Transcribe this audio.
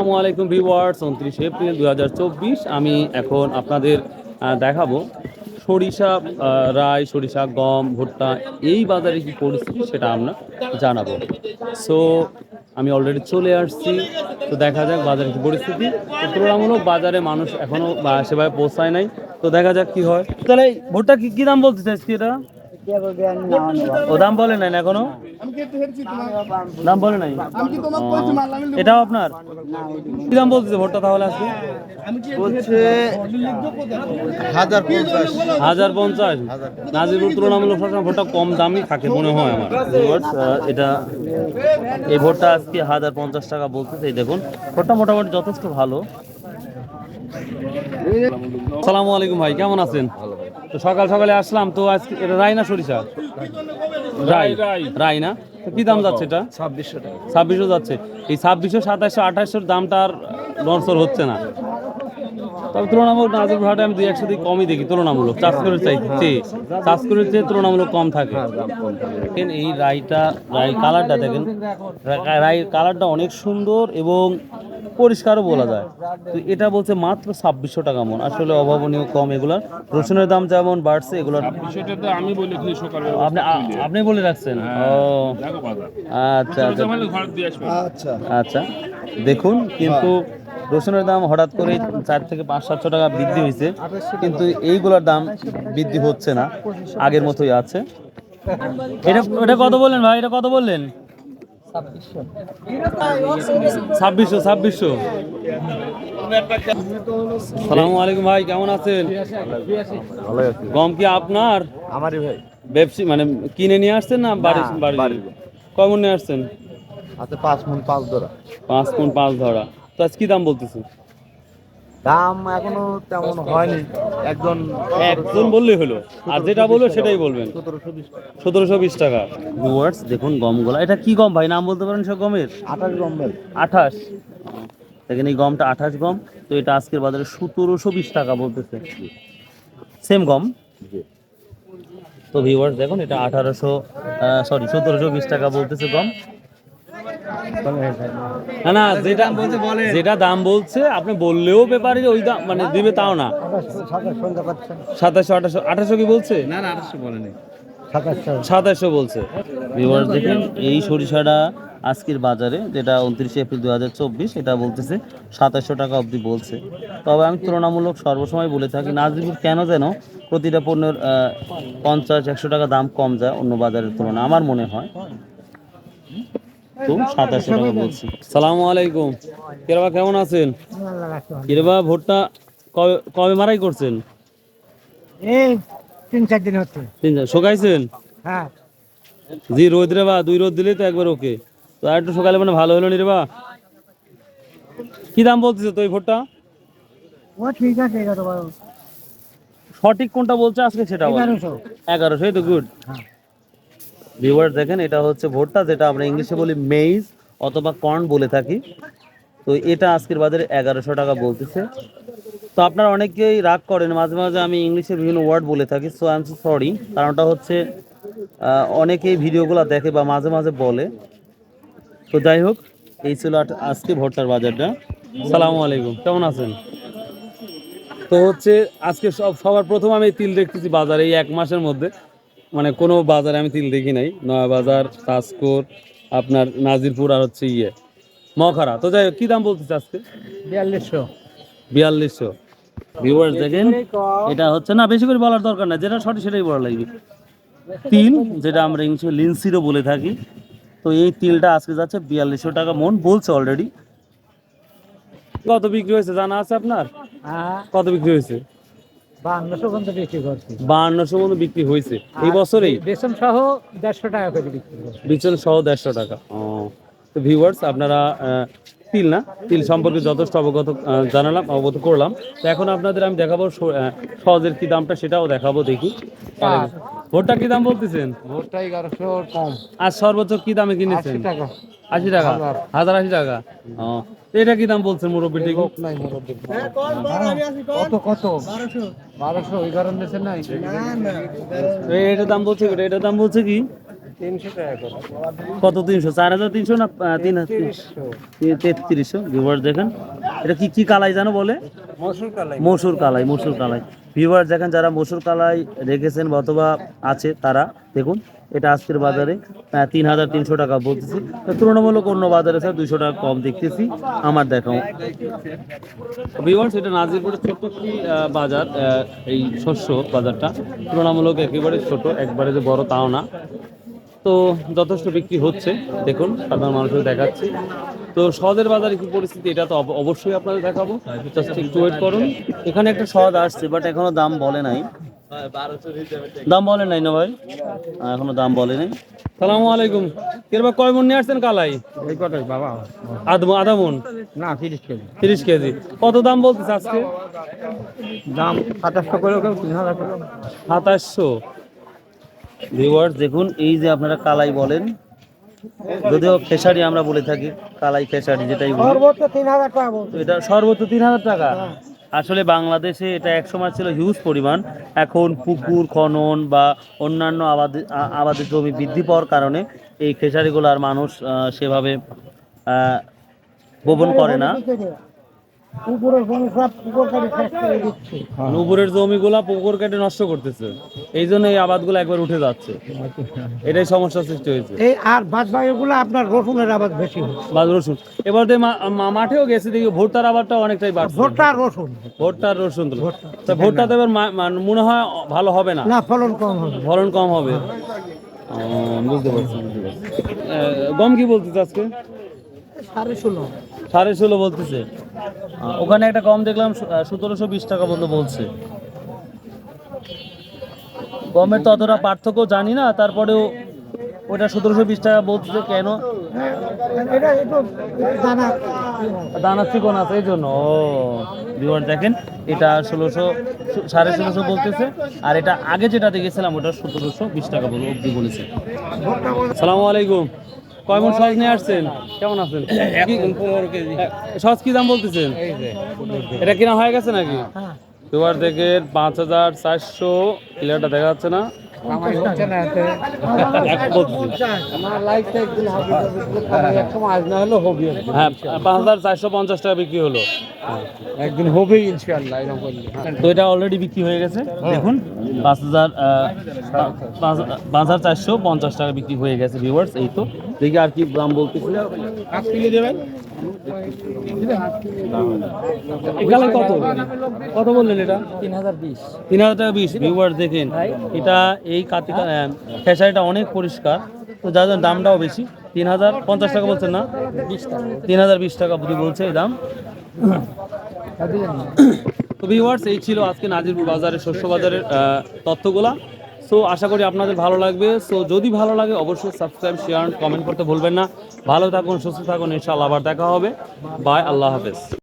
আসসালামু আলাইকুম ভিউয়ার্স, উনত্রিশ এপ্রিল দু হাজার চব্বিশ। আমি এখন আপনাদের দেখাবো সরিষা রাই, সরিষা, গম, ভুট্টা, এই বাজারে কি পরিস্থিতি সেটা আমরা জানাব। সো আমি অলরেডি চলে আসছি। তো দেখা যাক বাজারে কি পরিস্থিতি। তুলনামূলক বাজারে মানুষ এখনও সেভাবে পৌঁছায় নাই। তো দেখা যাক কি হয়। তাহলে ভুট্টা কি কি দাম বলতে চাইছি এটা? ও দাম বলে নাই এখনও? দাম বলে নাই? এটাও আপনার? কি দাম বলতেছে ভোটটা তাহলে আজকে? বলছে হাজার পঞ্চাশ। হাজার পঞ্চাশ। নাজিরপুর তুলনামূলক সবসময় ভোটটা কম দামই থাকে মনে হয় আমার। এটা এই ভোটটা আজকে হাজার পঞ্চাশ টাকা বলতেছে এই দেখুন। ভোটটা মোটামুটি যথেষ্ট ভালো। সালামু আলাইকুম ভাই কেমন আছেন? তো সকাল সকালে আসলাম তো আজকে এটা রাই না সরিষা? রাই রাই না? কি দাম যাচ্ছে এটা? ছাব্বিশশো টাকা। ছাব্বিশশো যাচ্ছে। এই ছাব্বিশশো সাতাশশো আঠাশশোর দামটা আর লড়সর হচ্ছে না। তবে তুলনামূলক নাজির ভাড়াটা আমি দুই একশো দিয়ে কমই দেখি তুলনামূলক। চাষ করে চাইছে চাষ করে চেয়ে তুলনামূলক কম থাকে। দেখেন এই রাইটা রাই কালারটা দেখেন। রা- রাই কালারটা অনেক সুন্দর এবং পরিষ্কারও বলা যায়। তো এটা বলছে মাত্র ছাব্বিশশো টাকা মন। আসলে অভাবনীয় কম এগুলার রসুনের দাম যেমন বাড়ছে এগুলোর সেটা আমি বলি আপনি আপনি বলে রাখছেন? ও। আচ্ছা আচ্ছা। তাহলে ঘর দিয়ে আসবে। আচ্ছা। আচ্ছা। দেখুন কিন্তু রসুনের দাম হঠাৎ করে চার থেকে পাঁচ সাতশো টাকা বৃদ্ধি হয়েছে। কিন্তু এইগুলোর দাম বৃদ্ধি হচ্ছে না। আগের মতোই আছে। এটা এটা কত বললেন ভাই? এটা কত বললেন? ছাব্বিশশো ছাব্বিশশো। সালামু আলাইকুম ভাই কেমন আছেন? গম কি আপনার? আমারই ভাই। ব্যবসা মানে কিনে নিয়ে আসছেন না বাড়ি না, বাড়ি কমন নিয়ে আসছেন? আচ্ছা পাঁচ মন পাঁচ ধরা। পাঁচ কোন পাঁচ ধরা। তো আজ কি দাম বলতেছে দাম এখনও তেমন হয়নি। একজন একজন বললেই হলো। আর যেটা বলবে সেটাই বলবেন। সতেরোশো বিশ টাকা। সতেরোশো বিশ টাকা। ভিউয়ার্স দেখুন গমগুলা এটা কি গম ভাই? নাম বলতে পারেন সব গমের? আঠাশ গম্বেল আঠাশ। দেখেন এই গমটা আঠাশ গম। তো এটা আজকের বাজারে সতেরোশো বিশ টাকা বলতেছে। সেম গম? তো ভিউয়ার্স দেখুন এটা আঠারোশো সরি সতেরোশো বিশ টাকা বলতেছে গম। না না যেটা যেটা দাম বলছে আপনি বললেও ব্যাপারে ওই দাম মানে দিবে তাও না। সাতাশশো আঠাশশো আঠাশশো কি বলছে? না না আঠাশশো বলেনি। সাতাশশো বলছে। ভিউয়ার্স দেখেন এই সরিষাটা আজকের বাজারে যেটা উনত্রিশে এপ্রিল দু হাজার চব্বিশ এটা বলতেছে সাতাশশো টাকা অবধি বলছে। তবে আমি তুলনামূলক সর্বসময় বলে থাকি নাজিপুর কেন যেন প্রতিটা পণ্যের পঞ্চাশ একশো টাকা দাম কম যায় অন্য বাজারের তুলনায় আমার মনে হয়। সাতাশশো টাকা বলছি। সালামু আলাইকুম। কিরবা কেমন আছেন? কিরবা ভোটটা কবে কবে মারাই করছেন? এই তিন চার দিন হচ্ছে। তিন শোকাইছেন? হ্যাঁ। জি রোদ রে বা দুই রোদ দিলেই তো একবার ওকে। তো আর একটু সকালে মানে ভালো হলো নি রে বা কি দাম বলতেছে তো এই ভোটটা? ও ঠিক আছে সঠিক কোনটা বলছে আজকে সেটা এগারোশো। এগারোশো এই তো গুড হ্যাঁ। ভিউয়ার দেখেন, এটা হচ্ছে ভোটটা, যেটা আমরা ইংলিশে বলি মেইজ অথবা কর্ন বলে থাকি। তো এটা আজকের বাজারে এগারোশো টাকা বলতেছে। তো আপনারা অনেকেই রাগ করেন, মাঝে মাঝে আমি ইংলিশে বিভিন্ন ওয়ার্ড বলে থাকি সো আই এম সরি কারণটা হচ্ছে অনেকেই ভিডিওগুলো দেখে বা মাঝে মাঝে বলে। তো যাই হোক, এই ছিল আজকে ভোটটার বাজারটা। সালামু আলাইকুম, কেমন আছেন? তো হচ্ছে, আজকে সব সবার প্রথম আমি তিল দেখতেছি বাজারে এই এক মাসের মধ্যে। মানে কোনো বাজারে আমি তিল দেখি নাই নয়া বাজার তাজপুর আপনার নাজিরপুর আর হচ্ছে ইয়ে মখারা। তো যাই কি দাম বলতেছে আজকে? বিয়াল্লিশশো। বিয়াল্লিশশো। ভিউয়ার্স দেখেন এটা হচ্ছে না বেশি করে বলার দরকার না যেটা সঠিক সেটাই বলা লাগবে। তিল যেটা আমরা ইংলিশে লিনসিরও বলে থাকি তো এই তিলটা আজকে যাচ্ছে বিয়াল্লিশশো টাকা মন বলছে অলরেডি কত বিক্রি হয়েছে জানা আছে আপনার? হ্যাঁ। কত বিক্রি হয়েছে? বান্নশো পর্যন্ত বিক্রি করছি। বাহান্নশো মতো বিক্রি হয়েছে। এই বছরেই? বেসন সহ দেড়শো টাকা করে বিক্রি বিচন সহ দেড়শো টাকা। ও। তো ভিউয়ার্স আপনারা আহ, তিল না? তিল সম্পর্কে যথেষ্ট অবগত জানালাম অবগত করলাম। তো এখন আপনাদের আমি দেখাবো সহজের কি দামটা সেটাও দেখাবো দেখি। ভোটটা কি দাম বলতেছেন? ভোটটা এগারোশো কম। আর সর্বোচ্চ কি দামে কিনেছেন? টাকা। আশি টাকা? হাজার। আশি টাকা? এটা কি দাম বলছেন মুরব্বী ঠিক লোক নাই মুরব্বী। কত কত? বারোশো। এগারো দেশে নাই? এটার দাম বলছে কি? এটার দাম বলছে কি? টাকা কত তিনশো? চার হাজার তিনশো না আহ, তিন হাজার তেত্রিশশো। ভিউয়ার্স দেখেন। এটা কি কি কালাই জানো বলে? মসুর কালাই। মসুর কালাই মসুর কালাই। ভিউয়ার দেখেন যারা মসুর কালাই রেখেছেন অথবা আছে তারা দেখুন। এটা আজকের বাজারে তিন হাজার তিনশো টাকা বলতেছি। তুলনামূলক অন্য বাজারে স্যার দুইশো টাকা কম দেখতেছি, আমার দেখাও। এটা নাজিরপুরের ছোট্ট একটি বাজার এই শস্য বাজারটা। তুলনামূলক একেবারে ছোট, একবারে যে বড় তাও না। তো যথেষ্ট বিক্রি হচ্ছে, দেখুন, সাধারণ মানুষের দেখাচ্ছি। তো সদের বাজারে কি পরিস্থিতি, এটা তো অব- অবশ্যই আপনাদের দেখাবো। জাস্ট একটু ওয়েট করুন। এখানে একটা সদ আসছে বাট এখনও দাম বলে নাই। দাম বলে নাই না ভাই? এখনও দাম বলে নাই। সালামু আলাইকুম। কিরবা কয় মন নিয়ে আসছেন কালাই? এই কটাই বাবা। আধ আধা মন? না তিরিশ কেজি। তিরিশ কেজি। কত দাম বলতেছে আজকে? দাম সাতাশশো করে কেউ তিন হাজার সাতাশশো। ভিউয়ার্স দেখুন এই যে আপনারা কালাই বলেন যদিও খেসারি আমরা বলে থাকি কালাই খেসারি যেটাই বলি। সর্বোচ্চ তিন হাজার টাকা এটা সর্বোচ্চ তিন হাজার টাকা? আসলে বাংলাদেশে এটা একসময় ছিল হিউজ পরিমাণ। এখন পুকুর, খনন বা অন্যান্য আবাদে আবাদের জমি বৃদ্ধি পাওয়ার কারণে এই খেসারিগুলো আর মানুষ সেভাবে বপন করে না। উপরের জমি সব পুকুর কাটি শেষ করে দিচ্ছে। মানে জমিগুলা পুকুর কেটে নষ্ট করতেছে। এই জন্য এই আবাদগুলো একবার উঠে যাচ্ছে। এটাই সমস্যা সৃষ্টি হয়েছে। এই আর বাদ বাকিগুলো আপনার রসুনের আবাদ বেশি হয় বাদ রসুন। এবার দিয়ে মা- মা- মাঠেও গেছে দেখি ভুট্টার আবারটা অনেকটাই বাড়ছে। ভোটটা রসুন। ভুট্টার রসুন তো। তা ভুট্টা তো এবার মা- মা- মনে হয় ভালো হবে না। না ফলন কম হবে। ফলন কম হবে। ও, বুঝতে পারছি বুঝতে পারছি। এ, গম কি বলতেছে আজকে? সাড়ে ষোলো। বলতেছে। ওখানে একটা কম দেখলাম সতেরোশো বিশ টাকা পর্যন্ত বলছে। গমের তো অতটা পার্থক্য জানি না তারপরেও ওটা সতেরোশো বিশ টাকা বলতেছে কেন? দানা। চিকন আছে এই জন্য। ও ভিউয়ার দেখেন এটা ষোলোশো সাড়ে ষোলোশো বলতেছে আর এটা আগে যেটা দেখেছিলাম ওটা সতেরোশো বিশ টাকা বলে অব্দি বলেছে। সালামু আলাইকুম। কয় মন সস নিয়ে আসছেন? কেমন আছেন? পনেরো কেজি। সস কি দাম বলতেছেন? এটা কিনা হয়ে গেছে নাকি? হ্যাঁ। দুবার থেকে পাঁচ হাজার চারশো কিলোটা দেখা যাচ্ছে না। হ্যাঁ পাঁচ হাজার চারশো পঞ্চাশ টাকা বিক্রি হলো। একদিন হবে ইনশাআল্লাহ এরকম করলে তো এটা অলরেডি বিক্রি হয়ে গেছে? দেখুন পাঁচ হাজার পাঁচ হাজার চারশো পঞ্চাশ টাকা বিক্রি হয়ে গেছে ভিউয়ার্স এই তো। দেখি আর কি দাম বলতেছিল কত? কত বললেন এটা? তিন হাজার বিশ। তিন হাজার টাকা বিশ ভিউয়ার্স দেখেন। এটা এই কাতিকা খেসারিটা অনেক পরিষ্কার। তো যার জন্য দামটাও বেশি তিন হাজার পঞ্চাশ টাকা বলছেন না? বিশ তিন হাজার বিশ টাকা বলছে এই দাম। তো ভিউয়ার্স এই ছিল আজকে নাজিরপুর বাজারের শস্য বাজারের তথ্যগুলা। সো আশা করি আপনাদের ভালো লাগবে। সো যদি ভালো লাগে, অবশ্যই সাবস্ক্রাইব শেয়ার কমেন্ট করতে ভুলবেন না। ভালো থাকুন, সুস্থ থাকুন, ইনশাআল্লাহ আবার দেখা হবে। বাই আল্লাহ হাফেজ।